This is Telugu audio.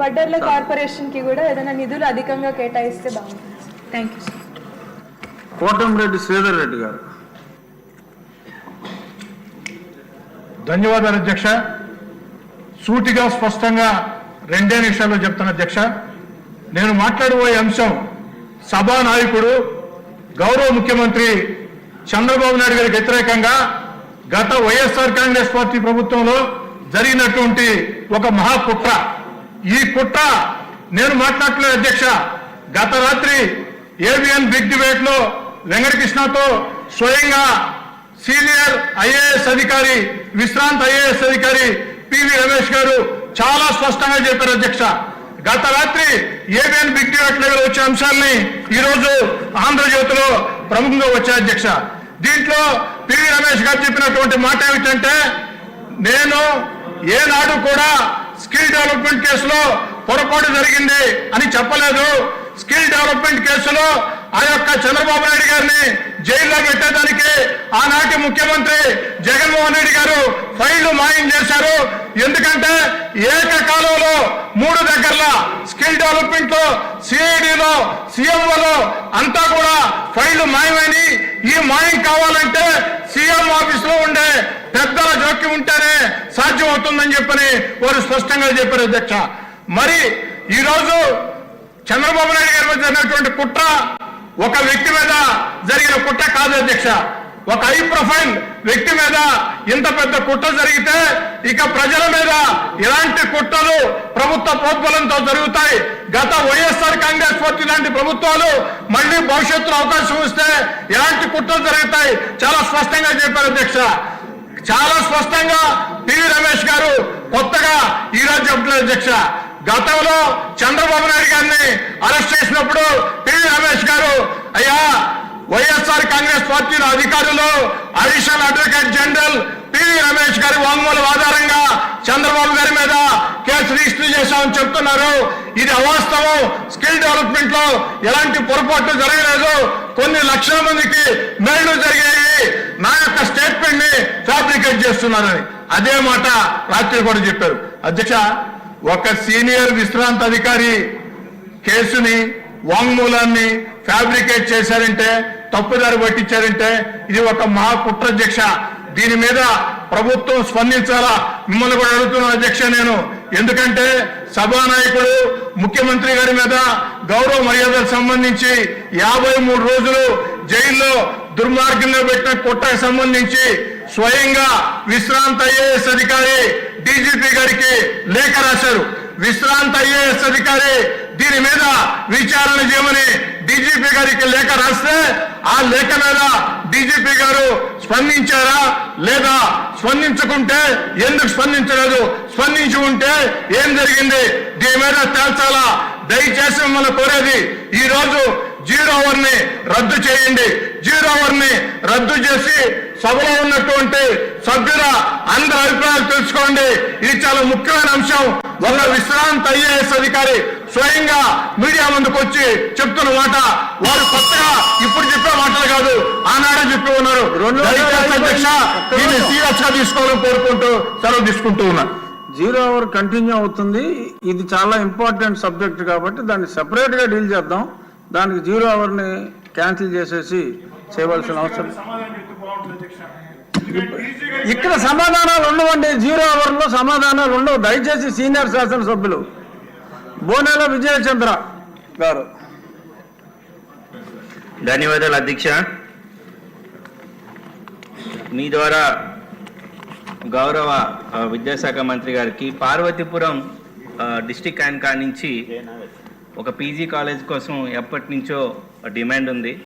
వడ్డర్ల కార్పొరేషన్కి కూడా ఏదైనా నిధులు అధికంగా కేటాయిస్తే బాగుంటుంది. Thank you sir Kotamreddy Sridhar Reddy గారు. ధన్యవాదాలు అధ్యక్ష. సూటిగా స్పష్టంగా రెండే నిమిషాల్లో చెప్తాను అధ్యక్ష. నేను మాట్లాడబోయే అంశం సభా నాయకుడు గౌరవ ముఖ్యమంత్రి చంద్రబాబు నాయుడు గారికి వ్యతిరేకంగా గత వైఎస్ఆర్ కాంగ్రెస్ పార్టీ ప్రభుత్వంలో జరిగినటువంటి ఒక మహా కుట్ర ఈ కుట్ర నేను మాట్లాడలేదు అధ్యక్ష. గత రాత్రి ఏబిఎన్ బిగ్ డిబేట్లో వెంకటకృష్ణతో స్వయంగా సీనియర్ ఐఏఎస్ అధికారి విశ్రాంత్ ఐఏఎస్ అధికారి పివి రమేష్ గారు చాలా స్పష్టంగా చెప్పారు అధ్యక్ష. గత రాత్రి ఏబిఎన్ బిగ్ డిబేట్ లెవెల్ వచ్చే అంశాలని ఈ రోజు ఆంధ్రజ్యోతిలో ప్రముఖంగా వచ్చాయి అధ్యక్ష. దీంట్లో పివి రమేష్ గారు చెప్పినటువంటి మాట ఏమిటంటే నేను ఏనాడు కూడా స్కిల్ డెవలప్మెంట్ కేసులో పొరపాటు జరిగింది అని చెప్పలేదు. స్కిల్ డెవలప్మెంట్ కేసులో ఆ యొక్క చంద్రబాబు నాయుడు గారిని జైల్లో పెట్టేదానికి ఆనాటి ముఖ్యమంత్రి జగన్మోహన్ రెడ్డి గారు ఫైళ్ళు మాయం చేశారు. ఎందుకంటే ఏకకాలంలో మూడు దగ్గరలో స్కిల్ డెవలప్మెంట్లో సిఐడిలో సీఎంఓలో అంతా కూడా ఫైళ్ళు మాయమని ఈ మాయం కావాలంటే సీఎం ఆఫీస్లో ఉండే పెద్దల జోక్యం ఉంటేనే సాధ్యం అవుతుందని చెప్పని వారు స్పష్టంగా చెప్పారు అధ్యక్ష. మరి ఈ రోజు చంద్రబాబు నాయుడు గారి మీద జరిగినటువంటి కుట్ర ఒక వ్యక్తి మీద జరిగిన కుట్ర కాదు అధ్యక్ష. ఒక హై ప్రొఫైల్ వ్యక్తి మీద ఇంత పెద్ద కుట్ర జరిగితే ఇక ప్రజల మీద ఇలాంటి కుట్రలు ప్రభుత్వ ప్రోద్బలంతో జరుగుతాయి. గత వైఎస్ఆర్ కాంగ్రెస్ పార్టీ లాంటి ప్రభుత్వాలు మళ్ళీ భవిష్యత్తులో అవకాశం ఇస్తే ఎలాంటి కుట్రలు జరుగుతాయి. చాలా స్పష్టంగా చెప్పారు అధ్యక్ష. చాలా స్పష్టంగా పివి రమేష్ గారు కొత్తగా ఈరోజు చెప్పలేదు అధ్యక్ష. గతంలో చంద్రబాబు నాయుడు గారిని అరెస్ట్ చేసినప్పుడు పివి వైఎస్ఆర్ కాంగ్రెస్ పార్టీలో అధికారులు additional advocate general PV Ramesh గారి వాంగ్మూలం ఆధారంగా చంద్రబాబు గారి మీద కేసు రిజిస్టర్ చేశామని చెప్తున్నారు. ఇది అవాస్తవం. స్కిల్ డెవలప్మెంట్లో ఎలాంటి పొరపాట్లు జరగలేదు. కొన్ని లక్షల మందికి మేళ్ళు జరిగాయి. నా యొక్క స్టేట్మెంట్ని ఫ్యాబ్రికేట్ చేస్తున్నారని. అదే మాట రాత్రి కూడా చెప్పారు. అధ్యక్ష ఒక సీనియర్ విశ్రాంత అధికారి కేసుని వాంగ్మూలాన్ని ఫ్యాబ్రికేట్ చేశారంటే తప్పుదారి పట్టించారంటే ఇది ఒక మహాకుట్ర అధ్యక్ష దీని మీద ప్రభుత్వం స్పందించాలా? మిమ్మల్ని కూడా అడుగుతున్న అధ్యక్ష నేను. ఎందుకంటే సభానాయకుడు ముఖ్యమంత్రి గారి మీద గౌరవ మర్యాదలకు సంబంధించి యాభై మూడు రోజులు జైల్లో దుర్మార్గంలో పెట్టిన కుట్రకు సంబంధించి స్వయంగా విశ్రాంత ఐఏఎస్ అధికారి డీజీపీ గారికి లేఖ రాశారు. విశ్రాంత ఐఏఎస్ అధికారి దీని మీద విచారణ చేయమని డీజీపీ గారికి లేఖ రాస్తే ఆ లేఖ మీద డీజీపీ గారు స్పందించారా లేదా స్పందించకుంటే ఎందుకు స్పందించలేదు? స్పందించి ఉంటే ఏం జరిగింది? దీని మీద తేల్చాలా? దయచేసి మిమ్మల్ని కోరేది ఈ రోజు జీరో అవర్ని రద్దు చేయండి. జీరో అవర్ని రద్దు చేసి సభలో ఉన్నటువంటి సభ్యుల అందరి అభిప్రాయాలు తెలుసుకోండి. ఇది చాలా ముఖ్యమైన అంశం. ఒక విశ్రాంత ఐఏఎస్ అధికారి స్వయంగా మీడియా ముందుకు వచ్చి చెప్తున్న మాట వారు కొత్తగా ఇప్పుడు చెప్పే మాటలు కాదు ఆనాడే చెప్పి ఉన్నారు. అధ్యక్ష దీన్ని సీరియస్గా తీసుకోవాలని కోరుకుంటూ సెలవు తీసుకుంటూ ఉన్నారు జీరో అవర్ కంటిన్యూ అవుతుంది. ఇది చాలా ఇంపార్టెంట్ సబ్జెక్ట్ కాబట్టి దాన్ని సెపరేట్గా డీల్ చేద్దాం. దానికి జీరో అవర్ని క్యాన్సిల్ చేసేసి చేయవలసిన అవసరం. ఇక్కడ సమాధానాలు ఉండవండి. జీరో అవర్లో సమాధానాలు ఉండవు. దయచేసి సీనియర్ శాసనసభ్యులు. బోనేల విజయచంద్ర గారు. ధన్యవాదాలు అధ్యక్ష. మీ ద్వారా గౌరవ విద్యాశాఖ మంత్రి గారికి పార్వతీపురం డిస్టిక్ అండ్ నుంచి ఒక పీజీ కాలేజ్ కోసం ఎప్పటి నుంచో డిమాండ్ ఉంది.